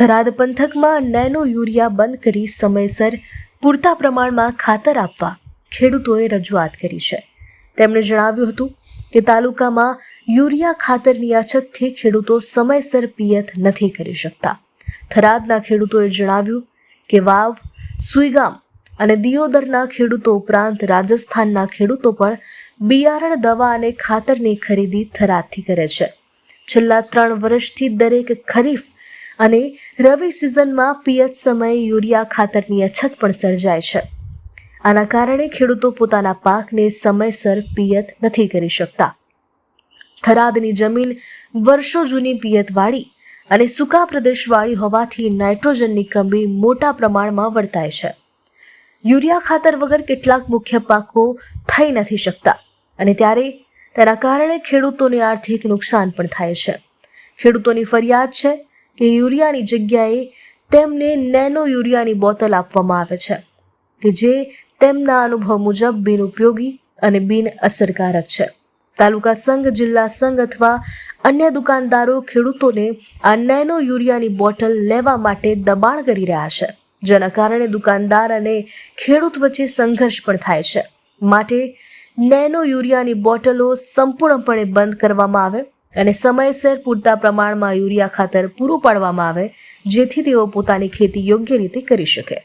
થરાદ પંથકમાં nano urea બંધ કરી સમયસર પૂરતા પ્રમાણમાં ખાતર આપવા ખેડૂતોએ રજૂઆત કરી છે. તેમણે જણાવ્યું હતું કે તાલુકામાં યુરિયા ખાતરની અછતથી ખેડૂતો સમયસર પિયત નથી કરી શકતા. થરાદના ખેડૂતોએ જણાવ્યું કે વાવ, સુઈગામ અને દિયોદરના ખેડૂતો ઉપરાંત રાજસ્થાનના ખેડૂતો પણ બિયારણ દવા અને ખાતરની ખરીદી થરાદથી કરે છે. છેલ્લા ત્રણ વર્ષથી દરેક ખરીફ અને રવિ સિઝનમાં પિયત સમયે યુરિયા ખાતરની અછત પણ સર્જાય છે. આના કારણે ખેડૂતો પોતાના પાકને સમયસર પિયત નથી કરી શકતા. થરાદની જમીન વર્ષો જૂની પિયતવાળી અને સૂકા પ્રદેશવાળી હોવાથી નાઇટ્રોજનની કમી મોટા પ્રમાણમાં વર્તાય છે. યુરિયા ખાતર વગર કેટલાક મુખ્ય પાકો થઈ નથી શકતા અને ત્યારે તેના કારણે ખેડૂતોને આર્થિક નુકસાન પણ થાય છે. ખેડૂતોની ફરિયાદ છે કે યુરિયાની જગ્યાએ તેમને નેનો યુરિયાની બોટલ આપવામાં આવે છે, કે જે તેમના અનુભવ મુજબ બિનઉપયોગી અને બિન અસરકારક છે. તાલુકા સંઘ, જિલ્લા સંઘ અથવા અન્ય દુકાનદારો ખેડૂતોને આ નેનો યુરિયાની બોટલ લેવા માટે દબાણ કરી રહ્યા છે, જેના કારણે દુકાનદાર અને ખેડૂત વચ્ચે સંઘર્ષ પણ થાય છે. માટે નેનો યુરિયાની બોટલો સંપૂર્ણપણે બંધ કરવામાં આવે અને સમયસર પૂરતા પ્રમાણમાં યુરિયા ખાતર પૂરું પાડવામાં આવે, જેથી તેઓ પોતાની ખેતી યોગ્ય રીતે કરી શકે.